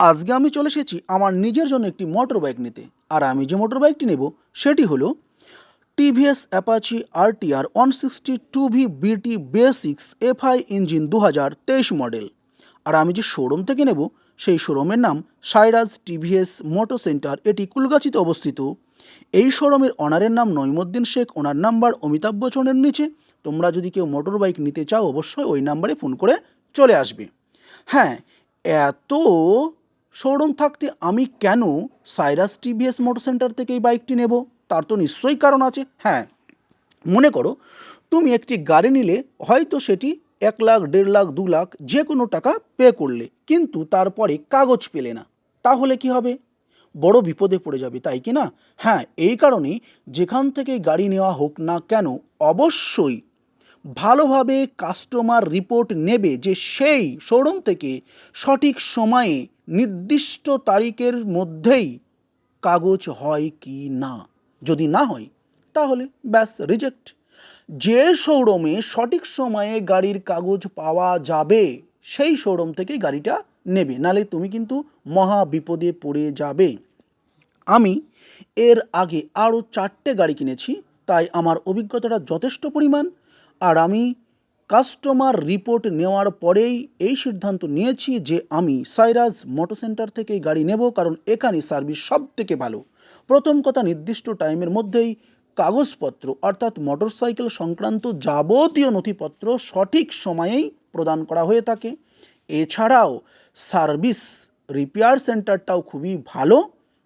আজকে আমি চলে এসেছি আমার নিজের জন্য একটি মোটর বাইক নিতে। আর আমি যে মোটর বাইকটি নেব, সেটি হলো TVS Apache RTR one sixty two V BT BS six FI engine দু হাজার তেইশ মডেল আর আমি যে শোরুম থেকে নেব, সেই শোরুমের নাম সাইরাজ টিভিএস মোটর সেন্টার এটি কুলগাছিতে অবস্থিত। এই শোরুমের ওনারের নাম নইমুদ্দিন শেখ, ওনার নাম্বার অমিতাভ বচ্চনের নিচে। তোমরা যদি কেউ মোটর বাইক নিতে চাও, অবশ্যই ওই নাম্বারে ফোন করে চলে আসবে। হ্যাঁ এত শোরুম থাকতে আমি কেন সাইরাস টিভিএস মোটর সেন্টার থেকে এই বাইকটি নেব? তার তো নিশ্চয়ই কারণ আছে। হ্যাঁ মনে করো তুমি একটি গাড়ি নিলে হয়তো সেটি এক লাখ, দেড় লাখ, দু লাখ যে কোনো টাকা পে করলে, কিন্তু তারপরে কাগজ পেলে না। তাহলে কি হবে? বড় বিপদে পড়ে যাবে, তাই কি না? হ্যাঁ এই কারণে যেখান থেকে গাড়ি নেওয়া হোক না কেন অবশ্যই ভালোভাবে কাস্টমার রিপোর্ট নেবে যে সেই শোরুম থেকে সঠিক সময়ে নির্দিষ্ট তারিখের মধ্যেই কাগজ হয় কি না? যদি না হয়, তাহলে ব্যাস রিজেক্ট যে শোরুমে সঠিক সময়ে গাড়ির কাগজ পাওয়া যাবে, সেই শোরুম থেকে গাড়িটা নেবে। নালে তুমি কিন্তু মহা বিপদে পড়ে যাবে। আমি এর আগে আরও চারটে গাড়ি কিনেছি, তাই আমার অভিজ্ঞতাটা যথেষ্ট পরিমাণ। আর আমি কাস্টমার রিপোর্ট নেওয়ার পরেই এই সিদ্ধান্ত নিয়েছি যে আমি সাইরাজ মোটর সেন্টার থেকে গাড়ি নেব, কারণ এখানে সার্ভিস সব থেকে ভালো। প্রথম কথা, নির্দিষ্ট টাইমের মধ্যেই কাগজপত্র, অর্থাৎ মোটরসাইকেল সংক্রান্ত যাবতীয় নথিপত্র সঠিক সময়েই প্রদান করা হয়ে থাকে। এছাড়াও সার্ভিস রিপেয়ার সেন্টারটাও খুবই ভালো।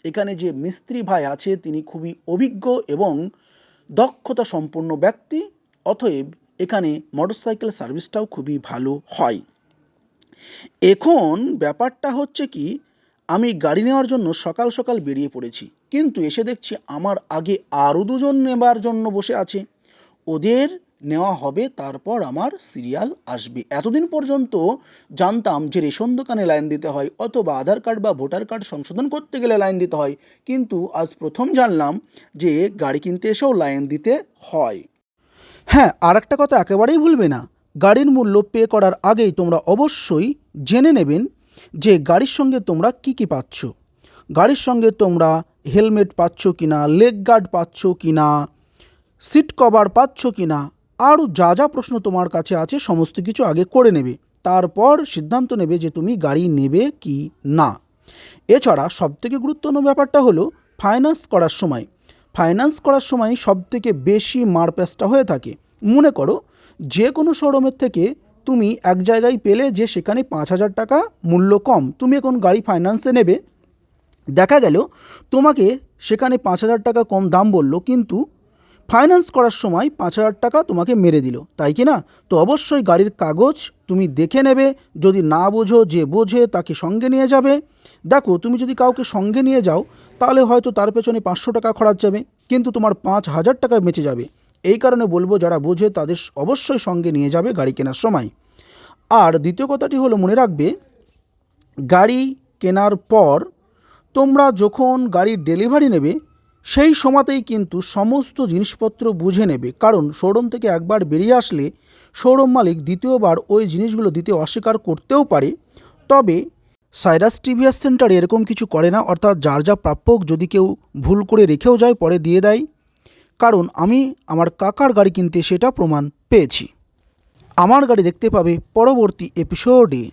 এখানে যে মিস্ত্রি ভাই আছে, তিনি খুবই অভিজ্ঞ এবং দক্ষতা সম্পন্ন ব্যক্তি। অতএব এখানে মোটরসাইকেল সার্ভিসটাও খুবই ভালো হয়। এখন ব্যাপারটা হচ্ছে কি, আমি গাড়ি নেওয়ার জন্য সকাল সকাল বেরিয়ে পড়েছি। কিন্তু এসে দেখছি আমার আগে আরও দুজন নেবার জন্য বসে আছে। ওদের নেওয়া হবে, তারপর আমার সিরিয়াল আসবে। এতদিন পর্যন্ত জানতাম যে রেশন দোকানে লাইন দিতে হয় অথবা আধার কার্ড বা ভোটার কার্ড সংশোধন করতে গেলে লাইন দিতে হয়। কিন্তু আজ প্রথম জানলাম যে গাড়ি কিনতে এসেও লাইন দিতে হয়। হ্যাঁ আর একটা কথা একেবারেই ভুলবে না। গাড়ির মূল্য পে করার আগেই তোমরা অবশ্যই জেনে নেবেন যে গাড়ির সঙ্গে তোমরা কি কি পাচ্ছ। গাড়ির সঙ্গে তোমরা হেলমেট পাচ্ছ কি না লেগ গার্ড পাচ্ছ কি না সিট কভার পাচ্ছ কি না আরও যা যা প্রশ্ন তোমার কাছে আছে সমস্ত কিছু আগে করে নেবে। তারপর সিদ্ধান্ত নেবে যে তুমি গাড়ি নেবে কি না। এছাড়া সবথেকে গুরুত্বপূর্ণ ব্যাপারটা হলো ফাইন্যান্স করার সময়। ফাইন্যান্স করার সময় সবথেকে বেশি মারপ্যাচটা হয়ে থাকে। মনে করো, যে কোনো শোরুমের থেকে তুমি এক জায়গায় পেলে যে সেখানে পাঁচ হাজার টাকা মূল্য কম, তুমি এখন গাড়ি ফাইন্যান্সে নেবে। দেখা গেল, তোমাকে সেখানে পাঁচ হাজার টাকা কম দাম বলল, কিন্তু ফাইন্যান্স করার সময় পাঁচ হাজার টাকা তোমাকে মেরে দিল, তাই কি না? তো অবশ্যই গাড়ির কাগজ তুমি দেখে নেবে, যদি না বোঝো যে বোঝে তাকে সঙ্গে নিয়ে যাবে। দেখো, তুমি যদি কাউকে সঙ্গে নিয়ে যাও, তাহলে হয়তো তার পেছনে পাঁচশো টাকা খরচ যাবে, কিন্তু তোমার পাঁচ হাজার টাকা বেঁচে যাবে। এই কারণে বলব, যারা বোঝে তাদের অবশ্যই সঙ্গে নিয়ে যাবে গাড়ি কেনার সময়। আর দ্বিতীয় কথাটি হলো, মনে রাখবে, গাড়ি কেনার পর তোমরা যখন গাড়ির ডেলিভারি নেবে সেই সময়তেই কিন্তু সমস্ত জিনিসপত্র বুঝে নেবে। কারণ শোরুম থেকে একবার বেরিয়ে আসলে শোরুম মালিক দ্বিতীয়বার ওই জিনিসগুলো দিতে অস্বীকার করতেও পারে। তবে সাইরাস টিভিএস সেন্টার এরকম কিছু করে না, অর্থাৎ যার যা প্রাপ্য যদি কেউ ভুল করে রেখেও যায়, পরে দিয়ে দেয়। কারণ আমি আমার কাকার গাড়ি কিনতে সেটা প্রমাণ পেয়েছি। আমার গাড়ি দেখতে পাবে পরবর্তী এপিসোডে।